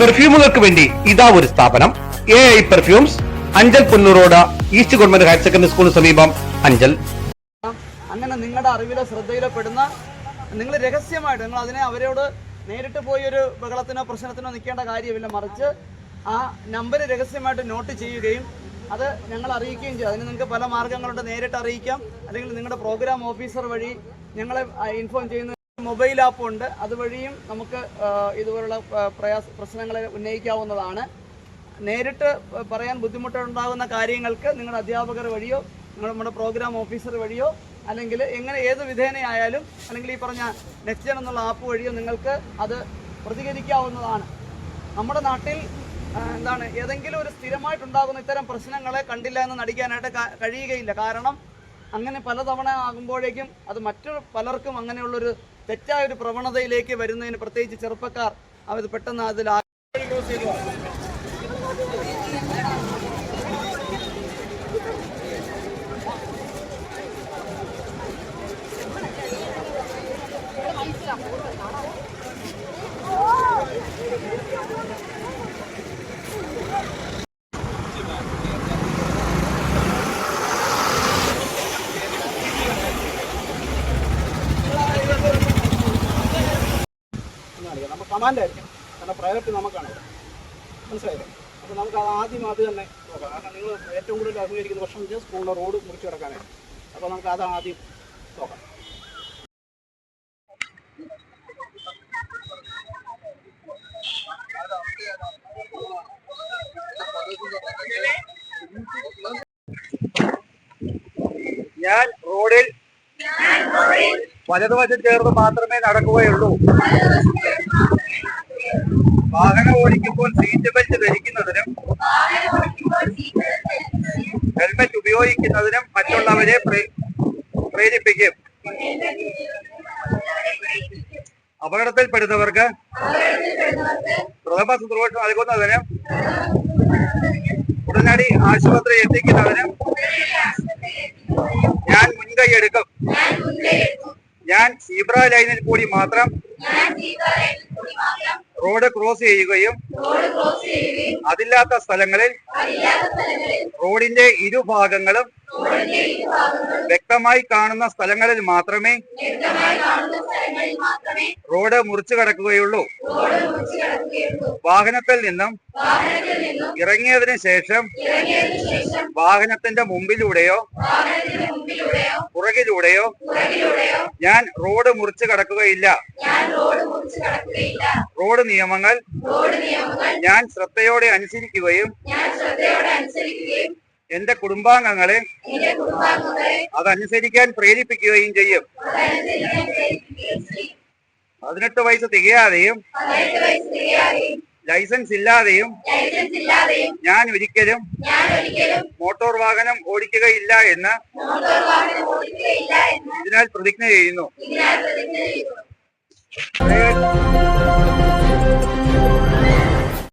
പെർഫ്യൂമുകൾക്ക് വേണ്ടി ഇതാ ഒരു സ്ഥാപനം. A I perfumes Anchal Punnur road east government higher secondary സ്കൂളിന് സമീപം അഞ്ചൽ. അങ്ങനെ നിങ്ങളുടെ അറിവിലോ ശ്രദ്ധയിലോ പെടുന്ന നിങ്ങൾ രഹസ്യമായിട്ട് നിങ്ങൾ അതിനെ അവരോട് നേരിട്ട് പോയി ഒരു ബഹളത്തിനോ പ്രശ്നത്തിനോ നിൽക്കേണ്ട കാര്യമില്ല. മറിച്ച് ആ നമ്പർ രഹസ്യമായിട്ട് നോട്ട് ചെയ്യുകയും അത് ഞങ്ങൾ അറിയിക്കുകയും ചെയ്യും. അതിന് നിങ്ങൾക്ക് പല മാർഗങ്ങളുണ്ട്. നേരിട്ട് അറിയിക്കാം. അല്ലെങ്കിൽ നിങ്ങളുടെ പ്രോഗ്രാം ഓഫീസർ വഴി ഞങ്ങളെ ഇൻഫോം ചെയ്യുന്ന മൊബൈൽ ആപ്പ് ഉണ്ട്. അതുവഴിയും നമുക്ക് ഇതുപോലുള്ള പ്രയാസ പ്രശ്നങ്ങളെ ഉന്നയിക്കാവുന്നതാണ്. നേരിട്ട് പറയാൻ ബുദ്ധിമുട്ടുണ്ടാകുന്ന കാര്യങ്ങൾക്ക് നിങ്ങളുടെ അധ്യാപകർ വഴിയോ നിങ്ങൾ നമ്മുടെ പ്രോഗ്രാം ഓഫീസർ വഴിയോ അല്ലെങ്കിൽ എങ്ങനെ ഏത് വിധേനയായാലും അല്ലെങ്കിൽ ഈ പറഞ്ഞ നെക്സ്റ്റ് ജൻ എന്നുള്ള ആപ്പ് വഴിയോ നിങ്ങൾക്ക് അത് പ്രതികരിക്കാവുന്നതാണ്. നമ്മുടെ നാട്ടിൽ എന്താണ് ഏതെങ്കിലും ഒരു സ്ഥിരമായിട്ടുണ്ടാകുന്ന ഇത്തരം പ്രശ്നങ്ങളെ കണ്ടില്ല എന്ന് നടിക്കാനായിട്ട് കഴിയുകയില്ല. കാരണം അങ്ങനെ പലതവണ ആകുമ്പോഴേക്കും അത് മറ്റു പലർക്കും അങ്ങനെയുള്ളൊരു തെറ്റായ ഒരു പ്രവണതയിലേക്ക് വരുന്നതിന് പ്രത്യേകിച്ച് ചെറുപ്പക്കാർ അവർ പെട്ടെന്ന് അതിൽ ആ- എന്നാണ് നമുക്ക് കമാൻഡ് ആയിരിക്കും കാരണം പ്രയോറിറ്റി നമുക്കാണ്. മനസ്സിലായില്ലേ? അപ്പോൾ നമുക്ക് അത് ആദ്യം അത് തന്നെ നോക്കാം. കാരണം നിങ്ങൾ ഏറ്റവും കൂടുതൽ അഭിമുഖീകരിക്കുന്ന പ്രശ്നം വെച്ചാൽ സ്കൂളിലെ റോഡ് മുറിച്ചു കിടക്കാനാണ് അപ്പോൾ നമുക്ക് അത് ആദ്യം നോക്കാം. ഞാൻ റോഡിൽ വലതുവശം ചേർന്ന് മാത്രമേ നടക്കുകയുള്ളൂ. വാഹനം ഓടിക്കുമ്പോൾ സീറ്റ് ബെൽറ്റ് ധരിക്കുന്നതിനും ഹെൽമെറ്റ് ഉപയോഗിക്കുന്നതിനും മറ്റുള്ളവരെ പ്രേ- പ്രേരിപ്പിക്കും. അപകടത്തിൽപ്പെടുന്നവർക്ക് പ്രഥമ ശുശ്രൂഷ നൽകുന്നതിനും ഉടനടി ആശുപത്രി എത്തിക്കുന്നതിനും ഞാൻ മുൻകൈ എടുക്കും ഞാൻ സീബ്ര ലൈനിൽ കൂടി മാത്രം റോഡ് ക്രോസ് ചെയ്യുകയും അതില്ലാത്ത സ്ഥലങ്ങളിൽ റോഡിന്റെ ഇരുഭാഗങ്ങളും വ്യക്തമായി കാണുന്ന സ്ഥലങ്ങളിൽ മാത്രമേ റോഡ് മുറിച്ചു കടക്കുകയുള്ളൂ. വാഹനത്തിൽ നിന്നും ഇറങ്ങിയതിനു ശേഷം വാഹനത്തിന്റെ മുമ്പിലൂടെയോ പുറകിലൂടെയോ ഞാൻ റോഡ് മുറിച്ചു കടക്കുകയില്ല. റോഡ് നിയമങ്ങൾ ഞാൻ ശ്രദ്ധയോടെ അനുസരിക്കുകയും എന്റെ കുടുംബാംഗങ്ങളെ അതനുസരിക്കാൻ പ്രേരിപ്പിക്കുകയും ചെയ്യും. പതിനെട്ട് വയസ്സ് തികയാതെയും ലൈസൻസ് ഇല്ലാതെയും ഞാൻ ഒരിക്കലും മോട്ടോർ വാഹനം ഓടിക്കുകയില്ല എന്ന് ഇതിനാൽ പ്രതിജ്ഞ ചെയ്യുന്നു.